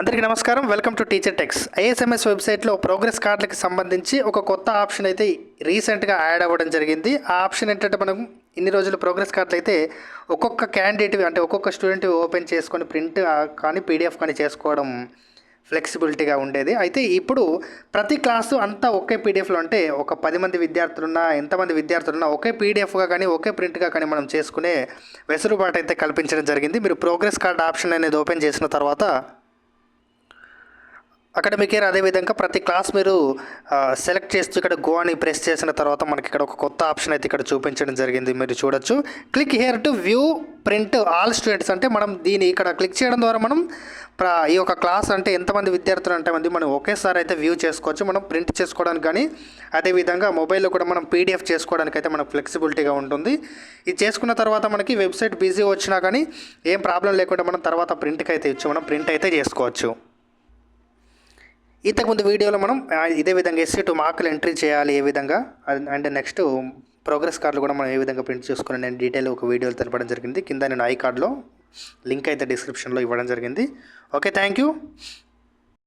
అందరికీ నమస్కారం. Welcome to teacher techs. ISMS వెబ్సైట్లో ప్రోగ్రెస్ కార్డులకు సంబంధించి ఒక కొత్త ఆప్షన్ అయితే రీసెంట్గా యాడ్ అవ్వడం జరిగింది. ఆ ఆప్షన్ ఏంటంటే మనం ఇన్ని రోజులు ప్రోగ్రెస్ కార్డులు అయితే ఒక్కొక్క క్యాండిడేట్ అంటే ఒక్కొక్క స్టూడెంట్ ఓపెన్ చేసుకొని ప్రింట్ కానీ పీడిఎఫ్ కానీ చేసుకోవడం ఫ్లెక్సిబిలిటీగా ఉండేది. అయితే ఇప్పుడు ప్రతి క్లాసు అంతా ఒకే పీడిఎఫ్లో అంటే ఒక పది మంది విద్యార్థులున్నా ఎంతమంది విద్యార్థులున్నా ఒకే పీడిఎఫ్గా కానీ ఒకే ప్రింట్గా కానీ మనం చేసుకునే వెసులుబాటు అయితే కల్పించడం జరిగింది. మీరు ప్రోగ్రెస్ కార్డ్ ఆప్షన్ అనేది ఓపెన్ చేసిన తర్వాత అకాడమిక్ ఇయర్ అదేవిధంగా ప్రతి క్లాస్ మీరు సెలెక్ట్ చేస్తూ ఇక్కడ గో అని ప్రెస్ చేసిన తర్వాత మనకి ఇక్కడ ఒక కొత్త ఆప్షన్ అయితే ఇక్కడ చూపించడం జరిగింది. మీరు చూడొచ్చు. Click here to view print all students అంటే మనం దీని ఇక్కడ క్లిక్ చేయడం ద్వారా మనం ఈ యొక్క క్లాస్ అంటే ఎంతమంది విద్యార్థులు అంటే మంది మనం ఒకేసారి అయితే వ్యూ చేసుకోవచ్చు. మనం ప్రింట్ చేసుకోవడానికి కానీ అదేవిధంగా మొబైల్లో కూడా మనం పీడిఎఫ్ చేసుకోవడానికి అయితే మనకు ఫ్లెక్సిబిలిటీగా ఉంటుంది. ఇది చేసుకున్న తర్వాత మనకి వెబ్సైట్ బిజీ వచ్చినా కానీ ఏం ప్రాబ్లం లేకుండా మనం తర్వాత ప్రింట్కి అయితే ఇచ్చి. మనం ప్రింట్ అయితే చేసుకోవచ్చు. ఇంతకుముందు వీడియోలో మనం ఇదే విధంగా ఎస్సీ టు మార్కులు ఎంట్రీ చేయాలి ఏ విధంగా అండ్- అండ్ నెక్స్ట్ ప్రోగ్రెస్ కార్డులు కూడా మనం ఏ విధంగా ప్రింట్ చేసుకుని నేను డీటెయిల్ ఒక వీడియోలో తెలపడం జరిగింది. కింద నేను ఐ కార్డులో లింక్ అయితే డిస్క్రిప్షన్లో ఇవ్వడం జరిగింది. Okay thank you.